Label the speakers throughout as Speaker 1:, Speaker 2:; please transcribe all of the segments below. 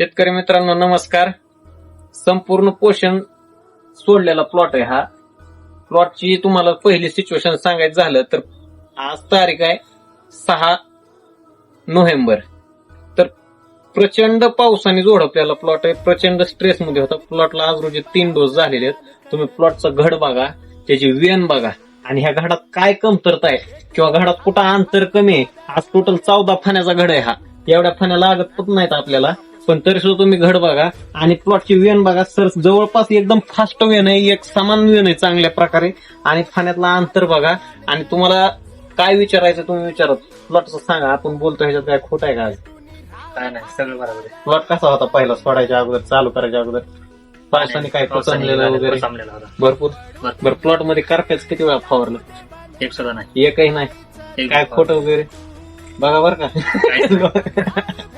Speaker 1: शेतकरी मित्रांनो नमस्कार. संपूर्ण पोषण सोडलेला प्लॉट आहे हा. प्लॉटची तुम्हाला पहिली सिच्युएशन सांगायचं झालं तर आज तारीख आहे सहा नोव्हेंबर. तर प्रचंड पावसाने जोडपलेला प्लॉट आहे. प्रचंड स्ट्रेस मध्ये होता. प्लॉटला आज रोजी तीन डोस झालेले आहेत. तुम्ही प्लॉटचा घड बघा त्याची वेन बघा. आणि ह्या घडात काय कमतरता आहे किंवा घडात कुठं अंतर कमी आहे आज टोटल चौदा फण्याचा घड आहे हा. एवढ्या फण्या लागत पण नाहीत आपल्याला. पण तरी सुद्धा तुम्ही घड बघा आणि प्लॉटची वेन बघा. सर जवळपास एकदम फास्ट वेन आहे. एक समान वेन आहे चांगल्या प्रकारे. आणि फाण्यातला अंतर बघा. आणि तुम्हाला काय विचारायचं तुम्ही विचारत प्लॉटचं सांगा. आपण बोलतो ह्याच्यात काय खोट आहे का
Speaker 2: काय नाही. सगळं बरोबर आहे.
Speaker 1: प्लॉट कसा होता पहिला? सोडायच्या अगोदर चालू करायच्या अगोदर? पावसाने काय पसरलेलं वगैरे?
Speaker 2: होतं.
Speaker 1: भरपूर. बरं प्लॉटमध्ये करप्याच किती वेळा फवारलं?
Speaker 2: एक सुद्धा नाही.
Speaker 1: एकही नाही.
Speaker 2: एक
Speaker 1: काय. खोटं वगैरे? बघा बर का.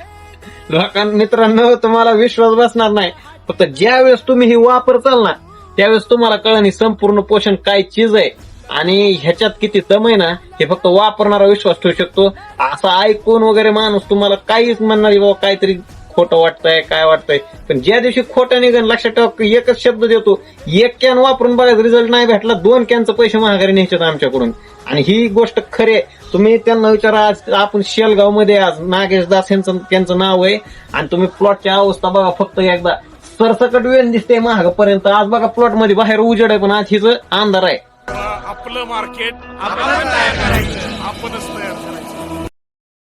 Speaker 2: काहीच
Speaker 1: मित्रांनो तुम्हाला विश्वास बसणार नाही. फक्त ज्या वेळेस तुम्ही ही वापरताल ना त्यावेळेस तुम्हाला कळण संपूर्ण पोषण काय चीज आहे. आणि ह्याच्यात किती दम आहे ना हे फक्त वापरणारा विश्वास ठेवू शकतो. असं ऐकून वगैरे माणूस तुम्हाला काहीच म्हणणार बाबा काहीतरी खोटं वाटतंय काय वाटतंय. पण ज्या दिवशी खोटं निघन लक्षात ठेवा एकच शब्द देतो. एक कॅन वापरून बघायचा रिझल्ट नाही भेटला दोन कॅनचं पैसे महागारी न्यायचे आमच्याकडून. आणि ही गोष्ट खरे तुम्ही त्यांना विचारा आज आपण शेलगावमध्ये आज नागेश दास यांचं त्यांचं नाव आहे. आणि तुम्ही प्लॉटची अवस्था बघा फक्त एकदा. सरसकट वेळ दिसते महागापर्यंत. आज बघा प्लॉटमध्ये बाहेर उजेड आहे पण आज हिचं अंधार आहे.
Speaker 3: आपलं मार्केट आपण तयार करायचं. आपणच तयार